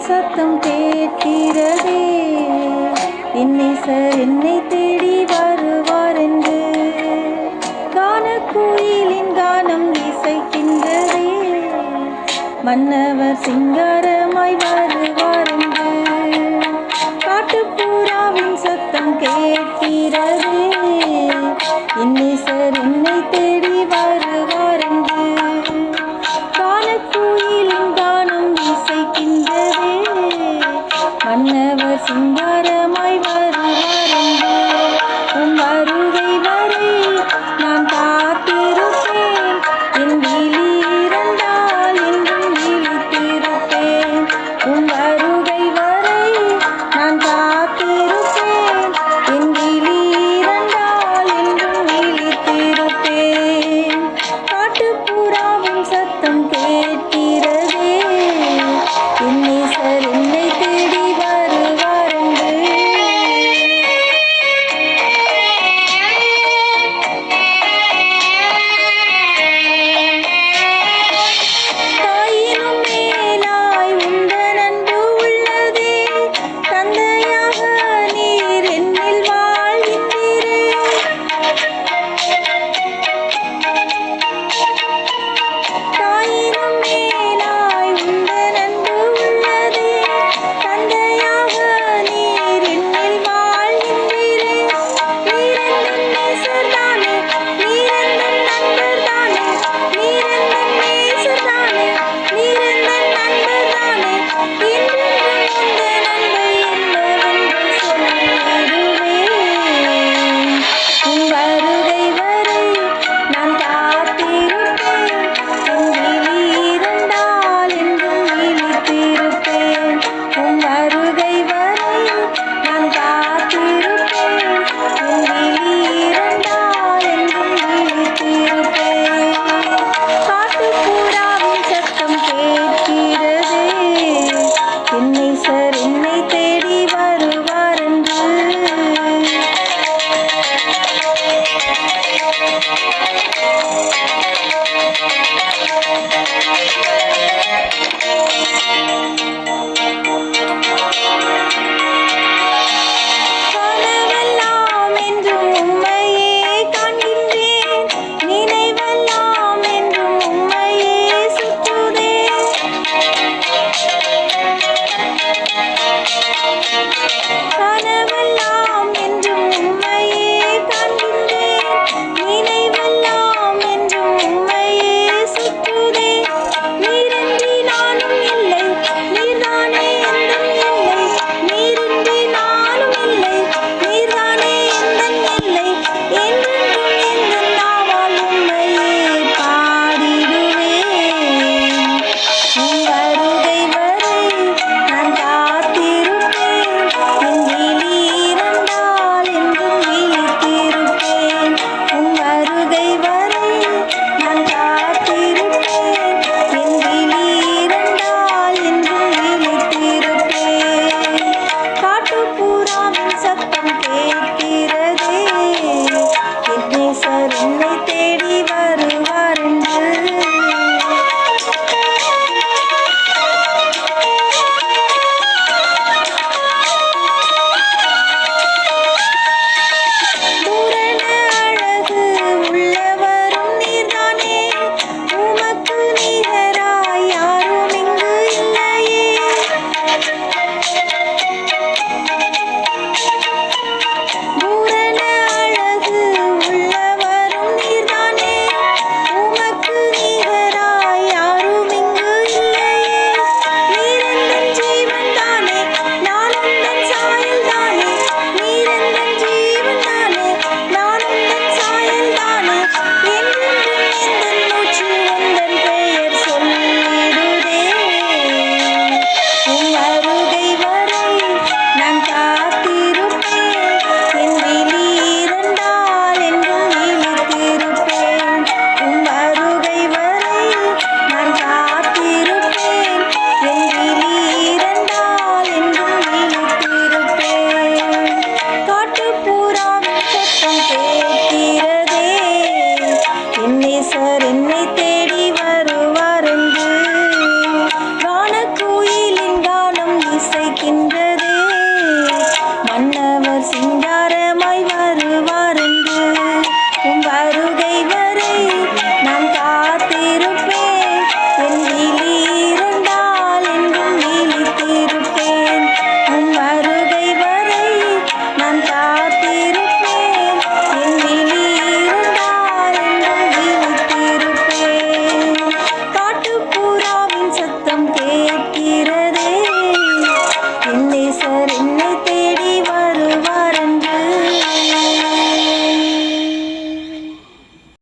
சத்தம் கேட்கிறதே. என்னை சார் என்னை தேடி வருவார் என்று கானக்குயிலின் கானம் இசைக்கின்றதே. மன்னவர் சிங்காரமாய் வருவார் என்று காட்டுப்பூராவின் சத்தம் கேட்கிறது.